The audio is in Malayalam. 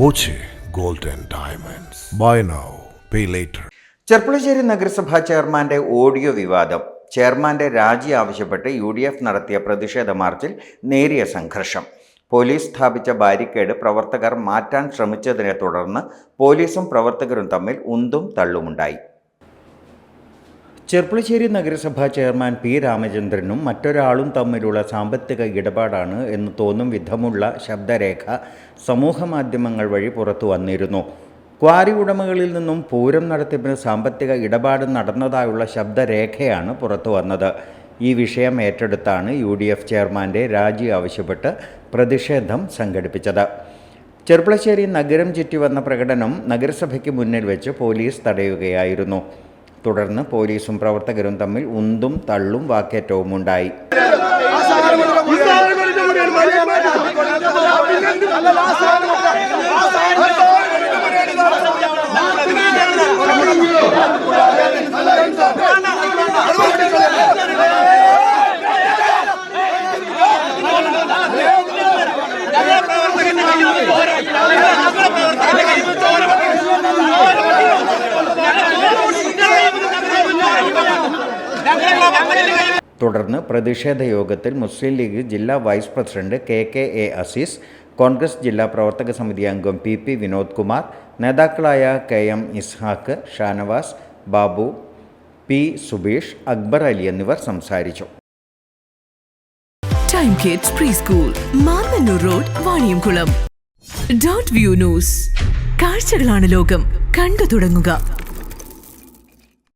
Boche gold and diamonds. Buy now pay later Cherpulassery നഗരസഭാ ചെയർമാന്റെ ഓഡിയോ വിവാദം. ചെയർമാന്റെ രാജി ആവശ്യപ്പെട്ട് യു ഡി എഫ് നടത്തിയ പ്രതിഷേധ മാർച്ചിൽ നേരിയ സംഘർഷം. പോലീസ് സ്ഥാപിച്ച ബാരിക്കേഡ് പ്രവർത്തകർ മാറ്റാൻ ശ്രമിച്ചതിനെ തുടർന്ന് പോലീസും പ്രവർത്തകരും തമ്മിൽ ഉന്തും തള്ളുമുണ്ടായി. ചെർപ്പുളശ്ശേരി നഗരസഭാ ചെയർമാൻ പി രാമചന്ദ്രനും മറ്റൊരാളും തമ്മിലുള്ള സാമ്പത്തിക ഇടപാടാണ് എന്ന് തോന്നും വിധമുള്ള ശബ്ദരേഖ സമൂഹമാധ്യമങ്ങൾ വഴി പുറത്തു വന്നിരുന്നു. ക്വാറി ഉടമകളിൽ നിന്നും പൂരം നടത്തിപ്പിന് സാമ്പത്തിക ഇടപാട് നടന്നതായുള്ള ശബ്ദരേഖയാണ് പുറത്തു വന്നത്. ഈ വിഷയം ഏറ്റെടുത്താണ് യു ഡി എഫ് ചെയർമാന്റെ രാജി ആവശ്യപ്പെട്ട് പ്രതിഷേധം സംഘടിപ്പിച്ചത്. ചെർപ്പളശ്ശേരി നഗരം ചുറ്റി വന്ന പ്രകടനം നഗരസഭയ്ക്ക് മുന്നിൽ വെച്ച് പോലീസ് തടയുകയായിരുന്നു. തുടർന്ന് പോലീസും പ്രവർത്തകരും തമ്മിൽ ഉന്തും തള്ളും വാക്കേറ്റവും ഉണ്ടായി. തുടർന്ന് പ്രതിഷേധ യോഗത്തിൽ മുസ്ലിം ലീഗ് ജില്ലാ vice president K K A Aziz Congress ജില്ലാ പ്രവർത്തക സമിതി അംഗം പി പി വിനോദ് കുമാർ നേതാക്കളായ K M Ishaq Shanavas Babu P Subeesh Akbar Ali എന്നിവർ സംസാരിച്ചു. Time Kids preschool Mannanoor road Vaniyamkulam dot view news കാഴ്ചകളാണ് ലോകം. കണ്ടു തുടങ്ങുക.